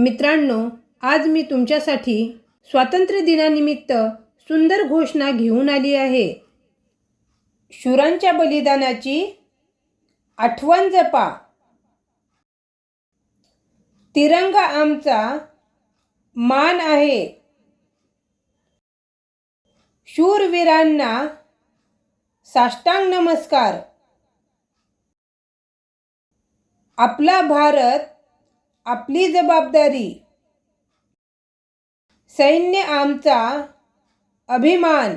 मित्रांनो आज मी तुमच्यासाठी स्वातंत्र्य दिनानिमित्त सुंदर घोषणा घेऊन आली आहे. शूरांच्या बलिदानाची आठवण जपा. तिरंगा आमचा मान आहे. शूरवीरांना साष्टांग नमस्कार. आपला भारत आपली जबाबदारी. सैन्य आमचा अभिमान.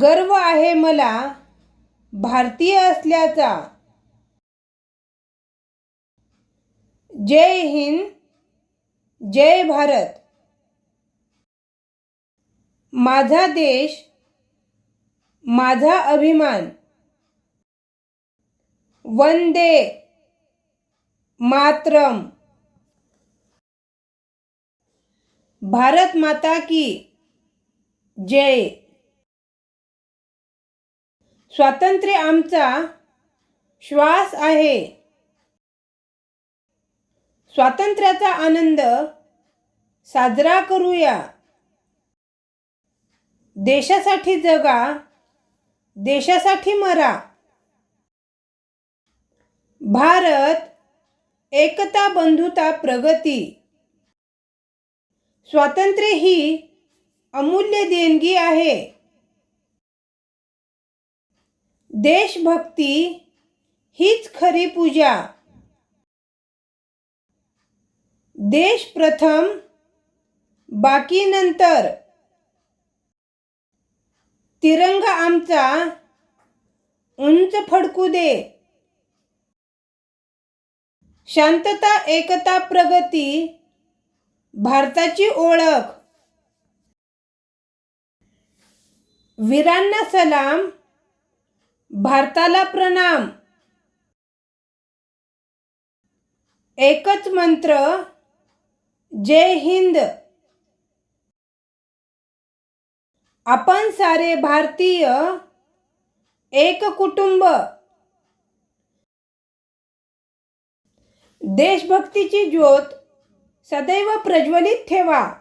गर्व आहे मला भारतीय असल्याचा. जय हिंद जय भारत. माझा देश माझा अभिमान. वंदे. मातरम। भारत माता की जय। स्वातंत्र्य आमचा श्वास आहे। स्वातंत्र्याचा आनंद साजरा करूया। देशासाठी जगा देशासाठी मरा। भारत एकता बंधुता प्रगती. स्वातंत्र्य ही अमूल्य देणगी आहे. देशभक्ती हीच खरी पूजा. देश प्रथम बाकी नंतर. तिरंगा आमचा उंच फडकू दे. शांतता एकता प्रगती भारताची ओळख. वीरांना सलाम भारताला प्रणाम. एकच मंत्र जय हिंद. आपण सारे भारतीय एक कुटुंब. देशभक्तीची ज्योत सदैव प्रज्वलित ठेवा.